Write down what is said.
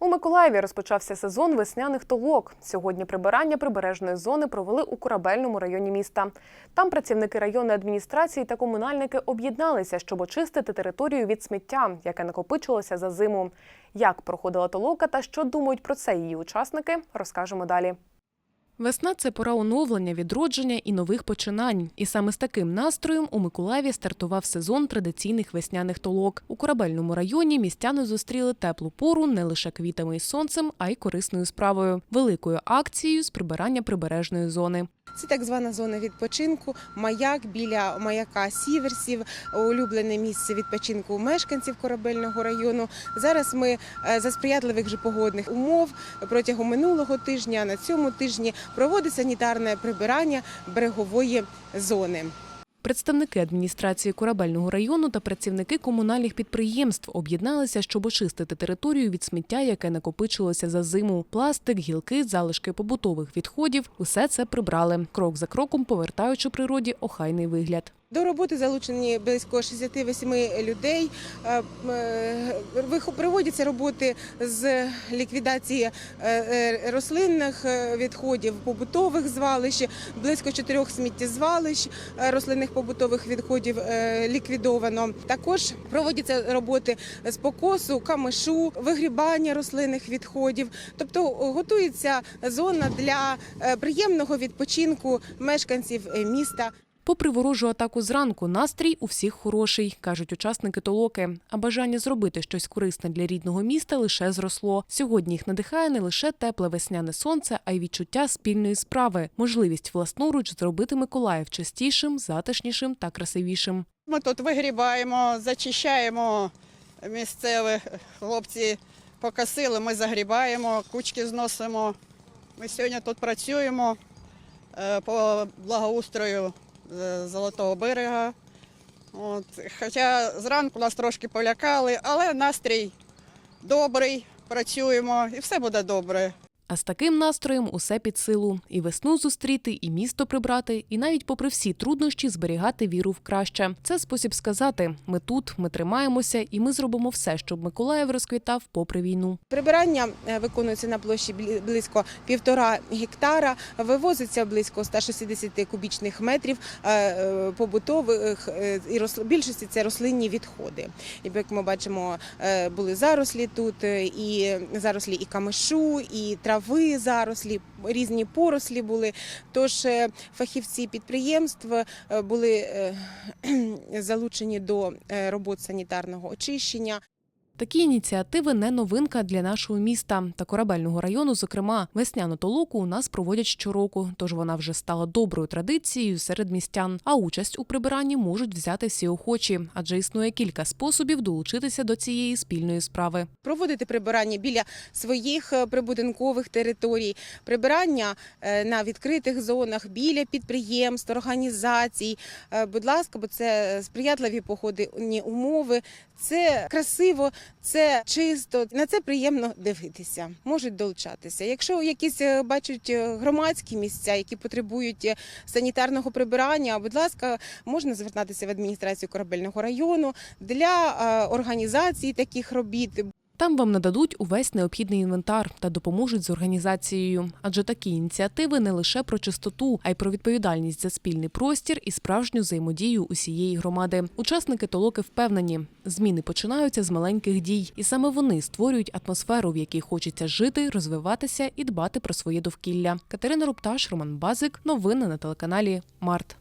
У Миколаєві розпочався сезон весняних толок. Сьогодні прибирання прибережної зони провели у корабельному районі міста. Там працівники районної адміністрації та комунальники об'єдналися, щоб очистити територію від сміття, яке накопичилося за зиму. Як проходила толока та що думають про це її учасники, розкажемо далі. Весна це пора оновлення, відродження і нових починань. І саме з таким настроєм у Миколаєві стартував сезон традиційних весняних толок. У корабельному районі містяни зустріли теплу пору не лише квітами і сонцем, а й корисною справою великою акцією з прибирання прибережної зони. Це так звана зона відпочинку, маяк біля маяка Сіверсів, улюблене місце відпочинку мешканців корабельного району. Зараз ми е, за сприятливих же погодних умов протягом минулого тижня на цьому тижні проводить санітарне прибирання берегової зони. Представники адміністрації корабельного району та працівники комунальних підприємств об'єдналися, щоб очистити територію від сміття, яке накопичилося за зиму. Пластик, гілки, залишки побутових відходів усе це прибрали, крок за кроком повертаючи природі охайний вигляд. До роботи залучені близько 68 людей. Е, е, Проводяться роботи з ліквідації е, рослинних відходів, побутових звалищ, близько чотирьох сміттєзвалищ рослинних побутових відходів ліквідовано. Також проводяться роботи з покосу, камишу, вигрібання рослинних відходів. Тобто готується зона для приємного відпочинку мешканців міста. Попри ворожу атаку зранку, настрій у всіх хороший, кажуть учасники толоки. А бажання зробити щось корисне для рідного міста лише зросло. Сьогодні їх надихає не лише тепле весняне сонце, а й відчуття спільної справи, можливість власноруч зробити Миколаїв чистішим, затишнішим та красивішим. Ми тут вигрібаємо, зачищаємо місцеві хлопці покосили, ми загрібаємо, кучки зносимо. Ми сьогодні тут працюємо е, по благоустрою е, Золотого берега. От. Хоча зранку нас трошки полякали, але настрій добрий, працюємо і все буде добре. А з таким настроєм усе під силу: і весну зустріти, і місто прибрати, і навіть попри всі труднощі зберігати віру в краще. Це спосіб сказати: ми тут, ми тримаємося, і ми зробимо все, щоб Миколаїв розквітав попри війну. Прибирання е, виконується на площі близько півтора гектара, вивозиться близько 160 кубічних метрів е, е, побутових і більшості це рослинні відходи. І як ми бачимо, були зарослі тут, і зарослі і камишу, і трави зарослі, різні порослі були. Тож е, фахівці підприємств е, були е, залучені до робот санітарного очищення. Такі ініціативи не новинка для нашого міста та корабельного району. Зокрема, весняну толоку у нас проводять щороку, тож вона вже стала доброю традицією серед містян. А участь у прибиранні можуть взяти всі охочі, адже існує кілька способів долучитися до цієї спільної справи. проводити прибирання біля своїх е, прибудинкових територій, прибирання е, на відкритих зонах, біля підприємств, організацій. Е, Будь ласка, бо це сприятливі погодні умови, це красиво, це чисто. На це приємно дивитися. Можуть долучатися. Якщо якісь е, бачать е, громадські місця, які потребують е, санітарного прибирання, будь ласка, можна звертатися в адміністрацію корабельного району для організації таких робіт. Там вам нададуть увесь необхідний інвентар та допоможуть з організацією. Адже такі ініціативи не лише про чистоту, а й про відповідальність за спільний простір і справжню взаємодію усієї громади. Учасники толоки впевнені, зміни починаються з маленьких дій, і саме вони створюють атмосферу, в якій хочеться жити, розвиватися і дбати про своє довкілля. Катерина Рупташ, Роман Базик. Новини на телеканалі Март.